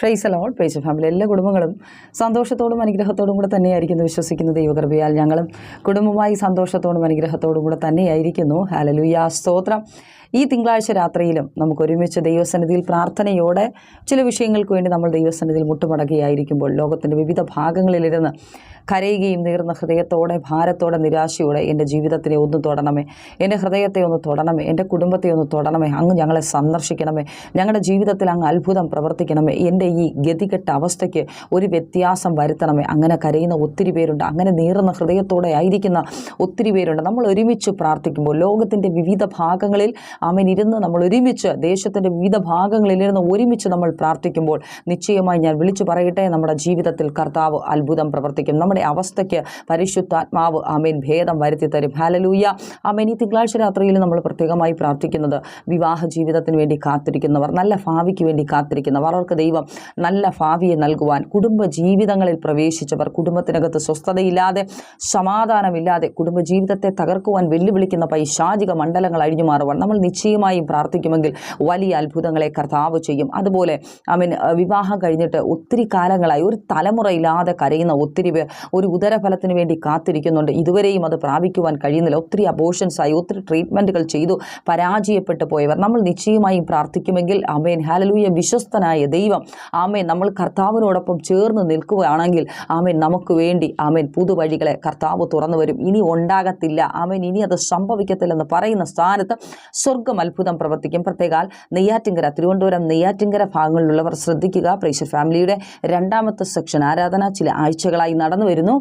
Price അലോൾ price family എല്ലാ കുടുംബങ്ങളും സന്തോഷത്തോടും അനുഗ്രഹത്തോടും കൂടെ തന്നെയായിരിക്കുന്നു വിശ്വസിക്കുന്ന ദൈവകൃപയാൽ ഞങ്ങളും കുടുംബമായി സന്തോഷത്തോടും അനുഗ്രഹത്തോടും കൂടെ തന്നെയായിരിക്കുന്നു. ഹാലലുയ സ്തോത്രം. ഈ തിങ്കളാഴ്ച രാത്രിയിലും നമുക്ക് ഒരുമിച്ച് ദൈവസന്നിധിയിൽ പ്രാർത്ഥനയോടെ ചില വിഷയങ്ങൾക്ക് വേണ്ടി നമ്മൾ ദൈവസന്നിധിയിൽ മുട്ടുമടക്കുകയായിരിക്കുമ്പോൾ ലോകത്തിന്റെ വിവിധ ഭാഗങ്ങളിലിരുന്ന് കരയുകയും നീർന്ന ഹൃദയത്തോടെ ഭാരത്തോടെ നിരാശയോടെ എന്റെ ജീവിതത്തിനെ ഒന്ന് തൊടണമേ എന്റെ ഹൃദയത്തെ ഒന്ന് തൊടണമേ എന്റെ കുടുംബത്തെ ഒന്ന് തൊടണമേ അങ്ങ് ഞങ്ങളെ സന്ദർശിക്കണമേ ഞങ്ങളുടെ ജീവിതത്തിൽ അങ്ങ് അത്ഭുതം പ്രവർത്തിക്കണമേ എന്റെ ഈ ഗതികെട്ട അവസ്ഥയ്ക്ക് ഒരു വ്യത്യാസം വരുത്തണമേ. അങ്ങനെ കരയുന്ന ഒത്തിരി പേരുണ്ട് അങ്ങനെ നീറുന്ന ഹൃദയത്തോടെ ആയിരിക്കുന്ന ഒത്തിരി പേരുണ്ട്. നമ്മൾ ഒരുമിച്ച് പ്രാർത്ഥിക്കുമ്പോൾ ലോകത്തിന്റെ വിവിധ ഭാഗങ്ങളിൽ അവൻ ഇരുന്ന് നമ്മൾ ഒരുമിച്ച് ദേശത്തിന്റെ വിവിധ ഭാഗങ്ങളിലിരുന്ന് ഒരുമിച്ച് നമ്മൾ പ്രാർത്ഥിക്കുമ്പോൾ നിശ്ചയമായി ഞാൻ വിളിച്ചു പറയട്ടെ. നമ്മുടെ ജീവിതത്തിൽ കർത്താവ് അത്ഭുതം പ്രവർത്തിക്കും. നമ്മുടെ അവസ്ഥയ്ക്ക് പരിശുദ്ധാത്മാവ് ആമേൻ ഭേദം വരുത്തി തരും ഹാലലൂയ ആമേൻ. ഈ തിങ്കളാഴ്ച രാത്രിയിൽ നമ്മൾ പ്രത്യേകമായി പ്രാർത്ഥിക്കുന്നത് വിവാഹ ജീവിതത്തിന് വേണ്ടി കാത്തിരിക്കുന്നവർ നല്ല ഭാവിക്ക് വേണ്ടി കാത്തിരിക്കുന്നവർ. അവർക്ക് ദൈവം നല്ല ഭാവിയെ നൽകുവാൻ കുടുംബ ജീവിതങ്ങളിൽ പ്രവേശിച്ചവർ കുടുംബത്തിനകത്ത് സ്വസ്ഥതയില്ലാതെ സമാധാനമില്ലാതെ കുടുംബ ജീവിതത്തെ തകർക്കുവാൻ വെല്ലുവിളിക്കുന്ന പൈശാചിക മണ്ഡലങ്ങൾ അഴിഞ്ഞു മാറുവാൻ നമ്മൾ നിശ്ചയമായും പ്രാർത്ഥിക്കുമെങ്കിൽ വലിയ അത്ഭുതങ്ങളെ കർത്താവ് ചെയ്യും. അതുപോലെ അവൻ വിവാഹം കഴിഞ്ഞിട്ട് ഒത്തിരി കാലങ്ങളായി ഒരു തലമുറയില്ലാതെ കരയുന്ന ഒത്തിരി പേർ ഒരു ഉദരഫലത്തിന് വേണ്ടി കാത്തിരിക്കുന്നുണ്ട്. ഇതുവരെയും അത് പ്രാപിക്കുവാൻ കഴിയുന്നില്ല. ഒത്തിരി അബോഷൻസായി ഒത്തിരി ട്രീറ്റ്മെന്റുകൾ ചെയ്തു പരാജയപ്പെട്ടു പോയവർ. നമ്മൾ നിശ്ചയമായും പ്രാർത്ഥിക്കുമെങ്കിൽ ആമേൻ. ഹാലലൂയ വിശ്വസ്തനായ ദൈവം ആമേൻ. നമ്മൾ കർത്താവിനോടൊപ്പം ചേർന്ന് നിൽക്കുകയാണെങ്കിൽ ആമേൻ നമുക്ക് വേണ്ടി ആമേൻ പുതുവഴികളെ കർത്താവ് തുറന്നു വരും. ഇനി ഉണ്ടാകത്തില്ല. ആമേൻ ഇനി അത് സംഭവിക്കത്തില്ലെന്ന് പറയുന്ന സ്ഥാനത്ത് സ്വർഗം അത്ഭുതം പ്രവർത്തിക്കും. പ്രത്യേകാൽ നെയ്യാറ്റിങ്കര തിരുവനന്തപുരം നെയ്യാറ്റിങ്കര ഭാഗങ്ങളിലുള്ളവർ ശ്രദ്ധിക്കുക. പ്രേഷർ ഫാമിലിയുടെ രണ്ടാമത്തെ സെക്ഷൻ ആരാധന ചില ആഴ്ചകളായി നടന്നു വരുന്നു.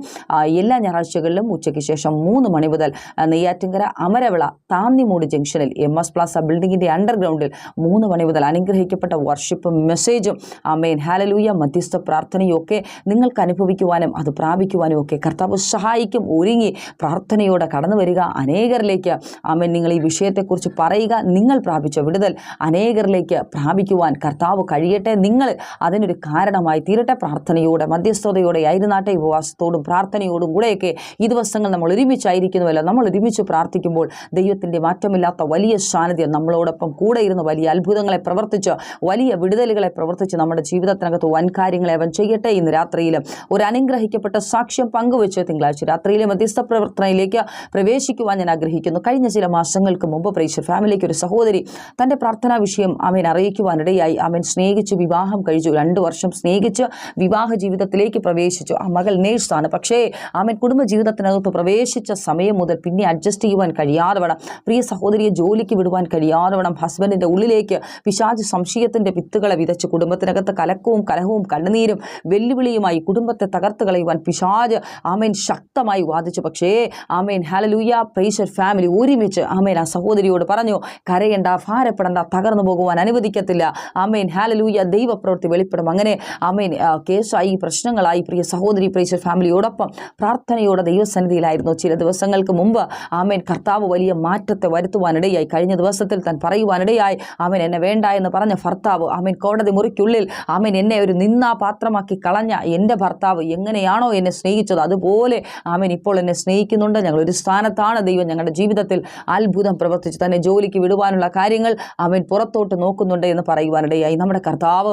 എല്ലാ ഞായറാഴ്ചകളിലും ഉച്ചയ്ക്ക് ശേഷം മൂന്ന് മണി മുതൽ നെയ്യാറ്റിങ്കര അമരവിള താന്നിമൂട് ജംഗ്ഷനിൽ എം എസ് പ്ലാസ ബിൽഡിങ്ങിന്റെ അണ്ടർഗ്രൗണ്ടിൽ മൂന്ന് മണി മുതൽ അനുഗ്രഹിക്കപ്പെട്ട വർഷിപ്പും മെസ്സേജും ആമേൻ ഹാലലൂയ മധ്യസ്ഥ പ്രാർത്ഥനയും ഒക്കെ നിങ്ങൾക്ക് അനുഭവിക്കുവാനും അത് പ്രാപിക്കുവാനും ഒക്കെ കർത്താവ് സഹായിക്കും. ഒരുങ്ങി പ്രാർത്ഥനയോടെ കടന്നു വരിക. അനേകരിലേക്ക് ആമേൻ നിങ്ങൾ ഈ വിഷയത്തെക്കുറിച്ച് പറയുക. നിങ്ങൾ പ്രാപിച്ച വിടുതൽ അനേകരിലേക്ക് പ്രാപിക്കുവാൻ കർത്താവ് കഴിയട്ടെ. നിങ്ങൾ അതിനൊരു കാരണമായി തീരട്ടെ. പ്രാർത്ഥനയോടെ മധ്യസ്ഥതയോടെ ആയിരുന്നാട്ടെ ഉപവാസത്തോടും പ്രാർത്ഥനയോടും കൂടെയൊക്കെ ഈ ദിവസങ്ങൾ നമ്മൾ ഒരുമിച്ചായിരിക്കുന്നുവല്ലോ. നമ്മൾ ഒരുമിച്ച് പ്രാർത്ഥിക്കുമ്പോൾ ദൈവത്തിന്റെ മാറ്റമില്ലാത്ത വലിയ സാന്നിധ്യം നമ്മളോടൊപ്പം കൂടെ ഇരുന്ന് വലിയ അത്ഭുതങ്ങളെ പ്രവർത്തിച്ച് വലിയ വിടുതലുകളെ പ്രവർത്തിച്ച് നമ്മുടെ ജീവിതത്തിനകത്ത് വൻ കാര്യങ്ങളെ അവൻ ചെയ്യട്ടെ. ഇന്ന് രാത്രിയിലും ഒരു അനുഗ്രഹിക്കപ്പെട്ട സാക്ഷ്യം പങ്കുവെച്ച് തിങ്കളാഴ്ച രാത്രിയിലെ മധ്യസ്ഥ പ്രവർത്തനയിലേക്ക് പ്രവേശിക്കുവാൻ ഞാൻ ആഗ്രഹിക്കുന്നു. കഴിഞ്ഞ ചില മാസങ്ങൾക്ക് മുമ്പ് പ്രേക്ഷർ ഫാമിലിക്ക് ഒരു സഹോദരി തന്റെ പ്രാർത്ഥനാ വിഷയം അമീൻ അറിയിക്കുവാനിടയായി അവൻ സ്നേഹിച്ചു വിവാഹം കഴിച്ചു. രണ്ട് വർഷം സ്നേഹിച്ച് വിവാഹ ജീവിതത്തിലേക്ക് പ്രവേശിച്ചു. ആ മകൾ നേഴ്സാണ്. പക്ഷേ അവൻ കുടുംബ ജീവിതത്തിനകത്ത് പ്രവേശിച്ച സമയം മുതൽ പിന്നെ അഡ്ജസ്റ്റ് ചെയ്യുവാൻ കഴിയാതെ വേണം പ്രിയ സഹോദരിയെ ജോലിക്ക് വിടുവാൻ കഴിയാതെ വേണം ഹസ്ബൻഡിന്റെ ഉള്ളിലേക്ക് പിശാജ് സംശയത്തിന്റെ വിത്തുകളെ വിതച്ച് കുടുംബത്തിനകത്ത് കലക്കവും കലഹവും കണ്ണുനീരും വെല്ലുവിളിയുമായി കുടുംബത്തെ തകർത്ത് കളയുവാൻ പിശാജ് ആമേൻ ശക്തമായി വാദിച്ചു. പക്ഷേ ആമേൻ ഹാലലൂയ പ്രൈസർ ഫാമിലി ഒരുമിച്ച് ആമേൻ ആ സഹോദരിയോട് പറഞ്ഞു കരയണ്ട ഭാരപ്പെടണ്ട തകർന്നു പോകുവാൻ അനുവദിക്കത്തില്ല. ആമേൻ. ഹാലലൂയ ദൈവപ്രവൃത്തി വെളിപ്പെടും. അങ്ങനെ ആമേൻ. ആ, കേസായി പ്രശ്നങ്ങളായി പ്രിയ സഹോദരി പ്രിയ ഫാമിലിയോടൊപ്പം പ്രാർത്ഥനയോടെ ദൈവസന്നിധിയിലായിരുന്നു. ചില ദിവസങ്ങൾക്ക് മുമ്പ് ആമേൻ കർത്താവ് വലിയ മാറ്റത്തെ വരുത്തുവാനിടയായി. കഴിഞ്ഞ ദിവസത്തിൽ താൻ പറയുവാനിടയായി ആമേൻ എന്നെ വേണ്ട എന്ന് പറഞ്ഞ ഭർത്താവ് ആമേൻ കോടതി മുറിക്കുള്ളിൽ ആമേൻ എന്നെ ഒരു നിന്നാ പാത്രമാക്കി കളഞ്ഞ എന്റെ ഭർത്താവ് എങ്ങനെയാണോ എന്നെ സ്നേഹിച്ചത്? അതുപോലെ ആമേൻ ഇപ്പോൾ എന്നെ സ്നേഹിക്കുന്നുണ്ട്. ഞങ്ങൾ ഒരു സ്ഥാനത്താണ് ദൈവം ഞങ്ങളുടെ ജീവിതത്തിൽ അത്ഭുതം പ്രവർത്തിച്ചു തന്നെ ജോലിക്ക് വിടുവാനുള്ള കാര്യങ്ങൾ അവൻ പുറത്തോട്ട് നോക്കുന്നുണ്ട് എന്ന് പറയുവാനിടയായി. നമ്മുടെ കർത്താവ്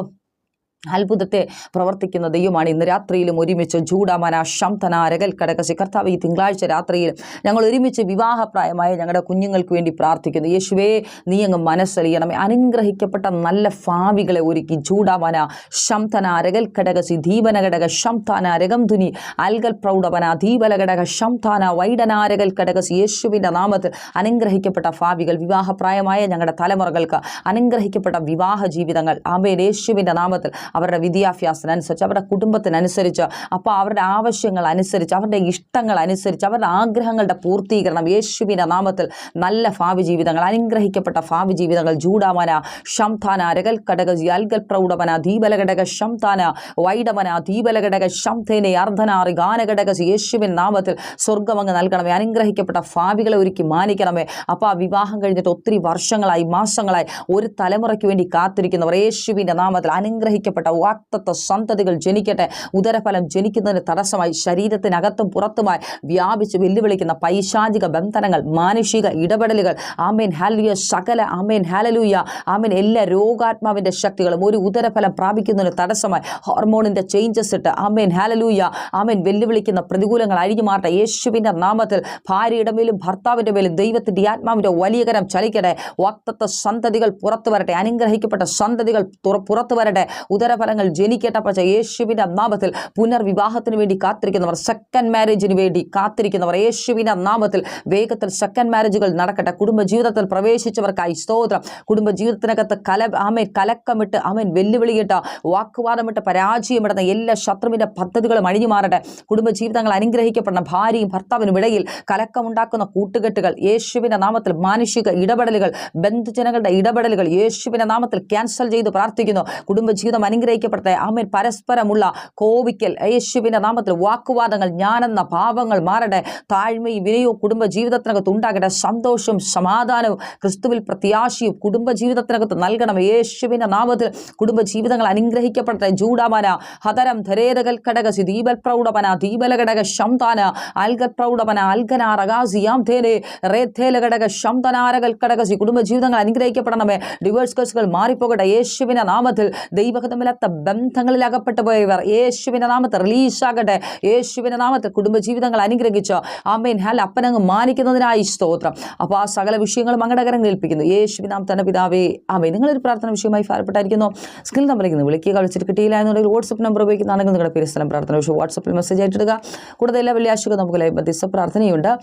അത്ഭുതത്തെ പ്രവർത്തിക്കുന്ന ദൈവമാണ് ഇന്ന് രാത്രിയിലും ഒരുമിച്ച് ജൂഡമന ശംതന രകൽ കടകശി കർത്താവ് ഈ തിങ്കളാഴ്ച രാത്രിയിൽ ഞങ്ങൾ ഒരുമിച്ച് വിവാഹപ്രായമായ ഞങ്ങളുടെ കുഞ്ഞുങ്ങൾക്ക് വേണ്ടി പ്രാർത്ഥിക്കുന്നു. യേശുവേ നീ അങ്ങ് മനസ്സലിയണമേ. അനുഗ്രഹിക്കപ്പെട്ട നല്ല ഭാവികളെ ഒരുക്കി ജൂഡമന ശംതന രകൽ കടകസി ദീപന ഘടക ശംതാന രകം ധുനി അൽഗൽ പ്രൗഢവന ദീപല ഘടക ശംതാന വൈഡനാരകൽ കടകസി യേശുവിന്റെ നാമത്തിൽ അനുഗ്രഹിക്കപ്പെട്ട ഭാവികൾ വിവാഹപ്രായമായ ഞങ്ങളുടെ തലമുറകൾക്ക് അനുഗ്രഹിക്കപ്പെട്ട വിവാഹ ജീവിതങ്ങൾ. ആമേൻ. യേശുവിന്റെ നാമത്തിൽ അവരുടെ വിദ്യാഭ്യാസത്തിനനുസരിച്ച് അവരുടെ കുടുംബത്തിനനുസരിച്ച് അപ്പോൾ അവരുടെ ആവശ്യങ്ങൾ അനുസരിച്ച് അവരുടെ ഇഷ്ടങ്ങൾ അനുസരിച്ച് അവരുടെ ആഗ്രഹങ്ങളുടെ പൂർത്തീകരണം യേശുവിന്റെ നാമത്തിൽ നല്ല ഭാവി ജീവിതങ്ങൾ അനുഗ്രഹിക്കപ്പെട്ട ഭാവി ജീവിതങ്ങൾ ജൂഡാമന ശംതാന രകൽ ഘടക അൽഗൽ പ്രൗഢമന ദീപലഘടക ശംതാന വൈഡമന ദീപലഘടക ശംതേനെ അർദ്ധനാറി ഗാനഘടക യേശുവിൻ നാമത്തിൽ സ്വർഗമങ്ങ് നൽകണമേ അനുഗ്രഹിക്കപ്പെട്ട ഭാവികളെ ഒരുക്കി മാനിക്കണമേ. അപ്പോൾ ആ വിവാഹം കഴിഞ്ഞിട്ട് ഒത്തിരി വർഷങ്ങളായി മാസങ്ങളായി ഒരു തലമുറയ്ക്ക് വേണ്ടി കാത്തിരിക്കുന്നവർ യേശുവിന്റെ നാമത്തിൽ അനുഗ്രഹിക്കപ്പെട്ട അനുഗ്രഹിക്കപ്പെട്ട വാക്തത്വ സന്തതികൾ ജനിക്കട്ടെ. ഉദരഫലം ജനിക്കുന്നതിന് തടസ്സമായി ശരീരത്തിനകത്തും പുറത്തുമായി വ്യാപിച്ച് വെല്ലുവിളിക്കുന്ന പൈശാചിക ബന്ധനങ്ങൾ മാനുഷിക ഇടപെടലുകൾ. ആമേൻ ഹാലലുയ സകല ആമേൻ ഹാലലൂയ ആമേൻ എല്ലാ രോഗാത്മാവിന്റെ ശക്തികളും ഒരു ഉദരഫലം പ്രാപിക്കുന്നതിന് തടസ്സമായി ഹോർമോണിന്റെ ചേഞ്ചസ് ഇട്ട്. ആമേൻ ഹാലലൂയ ആമേൻ വെല്ലുവിളിക്കുന്ന പ്രതികൂലങ്ങൾ അഴിഞ്ഞു മാറട്ടെ. യേശുവിന്റെ നാമത്തിൽ ഭാര്യയുടെ മേലും ഭർത്താവിന്റെ മേലും ദൈവത്തിന്റെ ആത്മാവിന്റെ വലിയ കരം ചലിക്കട്ടെ. വാക്തത്വ സന്തതികൾ പുറത്തു വരട്ടെ. അനുഗ്രഹിക്കപ്പെട്ട സന്തതികൾ പുറത്തു വരട്ടെ. ഉദരഫലങ്ങൾ ജനിക്കട്ടെ പക്ഷേ യേശുവിന്റെ നാമത്തിൽ പുനർവിവാഹത്തിന് വേണ്ടി കാത്തിരിക്കുന്നവർ സെക്കൻഡ് മാരേജിന് വേണ്ടി കാത്തിരിക്കുന്നവർ യേശുവിന്റെ നാമത്തിൽ വേഗത്തിൽ സെക്കൻഡ് മാരേജുകൾ നടക്കട്ടെ. കുടുംബജീവിതത്തിൽ പ്രവേശിച്ചവർക്കായി സ്തോത്രം. കുടുംബജീവിതത്തിനകത്ത് കല ആമേൻ കലക്കമിട്ട് ആമേൻ വെല്ലുവിളിയിട്ട് വാക്കുവാദമിട്ട് പരാജയമിടുന്ന എല്ലാ ശത്രുവിന്റെ പദ്ധതികളും അഴിഞ്ഞു മാറട്ടെ. കുടുംബജീവിതങ്ങൾ അനുഗ്രഹിക്കപ്പെടുന്ന ഭാര്യയും ഭർത്താവിനും ഇടയിൽ കലക്കമുണ്ടാക്കുന്ന കൂട്ടുകെട്ടുകൾ യേശുവിന്റെ നാമത്തിൽ മാനുഷിക ഇടപെടലുകൾ ബന്ധുജനങ്ങളുടെ ഇടപെടലുകൾ യേശുവിന്റെ നാമത്തിൽ ക്യാൻസൽ ചെയ്ത് പ്രാർത്ഥിക്കുന്നു. കുടുംബജീവിതം അനുഗ്രഹിക്കപ്പെടട്ടെ. ആമേൻ. പരസ്പരമുള്ള കോവിക്കൽ യേശുവിന്റെ നാമത്തിൽ വാക്കുവാദങ്ങൾ ഞാനെന്ന ഭാവങ്ങൾ മാറട്ടെ. താഴ്മയും വിനയവും കുടുംബ ജീവിതത്തിനകത്ത് ഉണ്ടാകട്ടെ. സന്തോഷവും സമാധാനവും ക്രിസ്തുവിൽ പ്രത്യാശയും കുടുംബ ജീവിതത്തിനകത്ത് നൽകണം. യേശുവിന്റെ നാമത്തിൽ കുടുംബ ജീവിതങ്ങൾ അനുഗ്രഹിക്കപ്പെടട്ടെ. ജൂഡാമന ഹതരം ധരേതകൽ കടകസി ദീപൽ പ്രൗഢമന ദീപല ഘടക ശംതാന അൽഗൽ പ്രൗഢമന അൽഗനാറകാസിയാം തേനെ റേഥേല ഘടക ശംതനാരകൽ കടകസി. കുടുംബജീവിതങ്ങൾ അനുഗ്രഹിക്കപ്പെടണമേ. ഡിവേഴ്സ് കേസുകൾ മാറിപ്പോകട്ടെ. യേശുവിന്റെ നാമത്തിൽ ദൈവഹിതമില്ലാത്ത ബന്ധങ്ങളിൽ അകപ്പെട്ടു പോയവർ യേശുവിന്റെ നാമത്തെ റിലീസാകട്ടെ യേശുവിന്റെ നാമത്തെ കുടുംബജീവിതങ്ങൾ അനുഗ്രഹിച്ചോ. ആമേൻ. ഹാൽ അപ്പനങ്ങ് മാനിക്കുന്നതിനായി സ്തോത്രം. അപ്പോൾ ആ സകല വിഷയങ്ങളും കേൾപ്പിക്കുന്നു ഏൽപ്പിക്കുന്നു. യേശുവിനാം തന്നെ പിതാവേ നിങ്ങൾ നിങ്ങളൊരു പ്രാർത്ഥന വിഷയമായി ഫലപ്പെട്ടായിരിക്കുന്നു സ്കിൽ നമ്പറിലേക്ക് വിളിക്കുക കളിച്ചിട്ട് കിട്ടിയില്ല എന്നുണ്ടെങ്കിൽ വാട്സപ്പ് നമ്പർ ഉപയോഗിക്കുന്നതാണെങ്കിൽ നിങ്ങളുടെ പേര് സ്ഥലം പ്രാർത്ഥന വിഷയം. വാട്സപ്പിൽ മെസ്സേജ് ആയിട്ടിടുക കൂടുതൽ എല്ലാ വെള്ളിയാഴ്ചകളും നമുക്ക് ലൈവ് മധ്യസ്ഥ പ്രാർത്ഥനയുണ്ട്.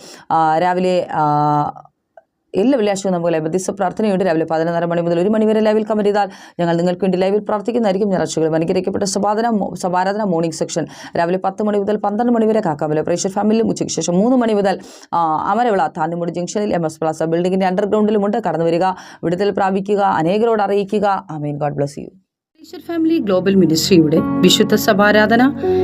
രാവിലെ എല്ലാ വെള്ളിയാഴ്ചയും നമുക്ക് മധ്യസ്ഥ പ്രാർത്ഥനയുണ്ട്. രാവിലെ പതിനൊന്നര മണി മുതൽ ഒരു മണി വരെ ലൈവിൽ കമന്റ് ചെയ്താൽ ഞങ്ങൾ നിങ്ങൾക്ക് വേണ്ടി ലൈവിൽ പ്രാർത്ഥിക്കുന്നതായിരിക്കും ഞായറാഴ്ചകൾ. അനുഗ്രഹിക്കപ്പെട്ട സമാധാന സമാരാധന മോർണിംഗ് സെക്ഷൻ രാവിലെ പത്ത് മണി മുതൽ പന്ത്രണ്ട് മണി വരെ കാക്കാമല പ്രേക്ഷർ ഫാമിലിയിലും ഉച്ചയ്ക്ക് ശേഷം മൂന്ന് മണി മുതൽ അമരവിള താന്നിമുടി ജംഗ്ഷനിൽ എം എസ് പ്ലാസ ബിൽഡിങ്ങിന്റെ അണ്ടർഗ്രൗണ്ടിലുമുണ്ട് കടന്നു വരിക വിടുതൽ പ്രാപിക്കുക അനേകരോട് അറിയിക്കുക. Amen God bless you family global മിനിസ്ട്രിയുടെ വിശുദ്ധ സഭാരാധന